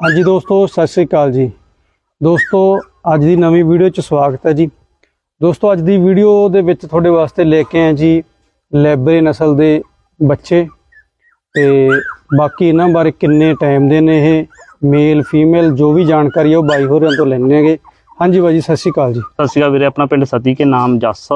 ਹਾਂਜੀ ਦੋਸਤੋ ਸਤਿ ਸ੍ਰੀ ਅਕਾਲ ਜੀ। ਦੋਸਤੋ ਅੱਜ ਦੀ ਨਵੀਂ ਵੀਡੀਓ 'ਚ ਸਵਾਗਤ ਹੈ ਜੀ। ਦੋਸਤੋ ਅੱਜ ਦੀ ਵੀਡੀਓ ਦੇ ਵਿੱਚ ਤੁਹਾਡੇ ਵਾਸਤੇ ਲੈ ਕੇ ਆਏ ਜੀ ਲੈਬਰੇ ਨਸਲ ਦੇ ਬੱਚੇ ਤੇ ਬਾਕੀ ਇਹਨਾਂ ਬਾਰੇ ਕਿੰਨੇ ਟਾਈਮ ਦੇ ਨੇ ਇਹ ਮੇਲ ਫੀਮੇਲ ਜੋ ਵੀ ਜਾਣਕਾਰੀ ਹੈ ਉਹ ਬਾਈ ਹੋਰਾਂ ਤੋਂ ਲੈਣੇ ਹੈਗੇ। ਹਾਂਜੀ ਬਾਈ ਜੀ ਸਤਿ ਸ੍ਰੀ ਅਕਾਲ ਜੀ। ਸਤਿ ਸ਼੍ਰੀ ਅਕਾਲ ਵੀਰੇ ਆਪਣਾ ਪਿੰਡ ਸਤੀ ਕੇ ਨਾਮ ਜੱਸ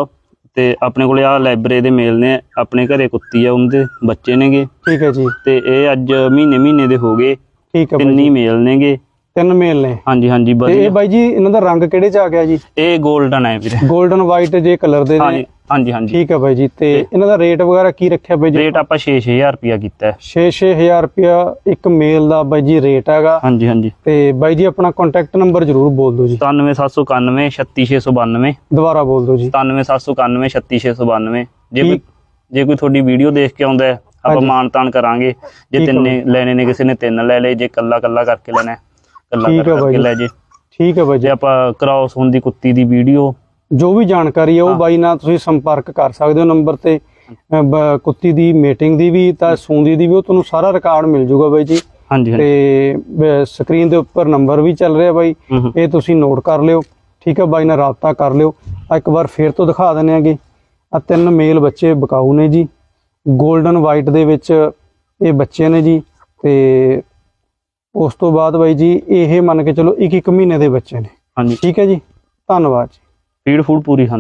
ਤੇ ਆਪਣੇ ਕੋਲੇ ਆ ਲਾਇਬ੍ਰੇਰੀ ਦੇ ਮੇਲ ਨੇ ਆਪਣੇ ਘਰੇ ਕੁੱਤੀ ਆ ਉਹਦੇ ਬੱਚੇ ਨੇਗੇ। ਠੀਕ ਹੈ ਜੀ। ਤੇ ਇਹ ਅੱਜ ਮਹੀਨੇ ਮਹੀਨੇ ਦੇ ਹੋ ਗਏ। ਠੀਕ ਹੈ ਬਾਈ ਤਿੰਨ। ਮੇਲ ਨੇਗੇ। ਤਿੰਨ ਮੇਲ ਨੇ। ਹਾਂਜੀ ਹਾਂਜੀ ਤੇ ਇਹ ਵਧੀਆ। ਬਾਈ ਜੀ ਇਹਨਾਂ ਦਾ ਰੰਗ ਕਿਹੜੇ 'ਚ ਆ ਗਿਆ ਜੀ? ਇਹ 골ਡਨ ਹੈ ਵੀਰੇ। 골ਡਨ ਵਾਈਟ ਜੇ ਕਲਰ ਦੇ ਹਾਂਜੀ ਨੇ। ਹਾਂਜੀ ਹਾਂਜੀ ਠੀਕ ਹੈ ਬਾਈ ਜੀ ਤੇ ਇਹਨਾਂ ਦਾ ਰੇਟ ਵਗੈਰਾ ਕੀ ਰੱਖਿਆ ਬਾਈ ਜੀ ਰੇਟ ਆਪਾਂ? 6-6000 ਰੁਪਿਆ ਕੀਤਾ ਹੈ। 6-6000 ਰੁਪਇਆ ਇੱਕ ਮੇਲ ਦਾ ਬਾਈ ਜੀ ਰੇਟ ਹੈਗਾ। ਹਾਂਜੀ ਹਾਂਜੀ। ਤੇ ਬਾਈ ਜੀ ਆਪਣਾ ਕੰਟੈਕਟ ਨੰਬਰ ਜ਼ਰੂਰ ਬੋਲ ਦਿਓ ਜੀ। 97791 36692 ਦੁਬਾਰਾ ਬੋਲ ਦਿਓ ਜੀ। 97791 36692 ਜੇ ਕੋਈ ਠੀਕ। ਜੇ ਕੋਈ ਤੁਹਾਡੀ ਵੀਡੀਓ ਦੇਖ ਕੇ ਆਉਂਦਾ ਹੈ ਆਪਾਂ। ਮਾਨ ਤਾਨ ਕਰਾਂਗੇ। ਜੇ ਤਿੰਨੇ ਲੈਣੇ ਨੇ ਕਿਸੇ ਨੇ ਤਿੰਨ ਲੈ ਲਏ ਜੇ ਕੱਲਾ ਕੱਲਾ ਕਰਕੇ ਲੈਣਾ ਕੱਲਾ ਕਰਕੇ। ਲੈ ਜੇ। ਠੀਕ ਹੈ ਬਾਈ ਜੇ। ਆਪਾਂ ਕ੍ਰਾਸ ਹੁੰਦੀ ਕੁੱਤੀ ਦੀ ਵੀਡੀਓ। ਜੋ ਵੀ ਜਾਣਕਾਰੀ ਹੈ ਉਹ। ਬਾਈ ਨਾਲ ਤੁਸੀਂ ਸੰਪਰਕ ਕਰ ਸਕਦੇ ਹੋ ਨੰਬਰ ਤੇ। ਕੁੱਤੀ ਦੀ ਮੀਟਿੰਗ ਦੀ ਵੀ ਤਾਂ ਸੂੰਦੀ ਦੀ ਵੀ ਉਹ ਤੁਹਾਨੂੰ ਸਾਰਾ ਰਿਕਾਰਡ ਮਿਲ ਜੂਗਾ ਬਾਈ ਜੀ। ਹਾਂਜੀ ਤੇ ਸਕਰੀਨ ਦੇ ਉੱਪਰ ਨੰਬਰ ਵੀ ਚੱਲ ਰਿਹਾ ਬਾਈ। ਇਹ ਤੁਸੀਂ ਨੋਟ ਕਰ ਲਿਓ। ਠੀਕ ਹੈ ਬਾਈ ਨਾਲ ਰਾਬਤਾ ਕਰ ਲਿਓ। ਆ ਇੱਕ ਵਾਰ ਫੇਰ ਤੋਂ ਦਿਖਾ ਦਿੰਦੇ ਆਂਗੇ। ਆ ਤਿੰਨ ਮੇਲ ਬੱਚੇ ਬਕਾਊ ਨੇ ਜੀ। 골ਡਨ ਵਾਈਟ ਦੇ ਵਿੱਚ ਇਹ ਬੱਚੇ ਨੇ ਜੀ ਤੇ ਉਸ ਤੋਂ ਬਾਅਦ ਬਾਈ ਜੀ ਇਹ ਮੰਨ ਕੇ ਚਲੋ ਇੱਕ ਇੱਕ ਮਹੀਨੇ ਦੇ ਬੱਚੇ ਨੇ। ਹਾਂਜੀ। ਠੀਕ ਹੈ ਜੀ? ਧੰਨਵਾਦ ਜੀ। ਫੀਡ ਫੂਡ ਪੂਰੀ ਹਨ।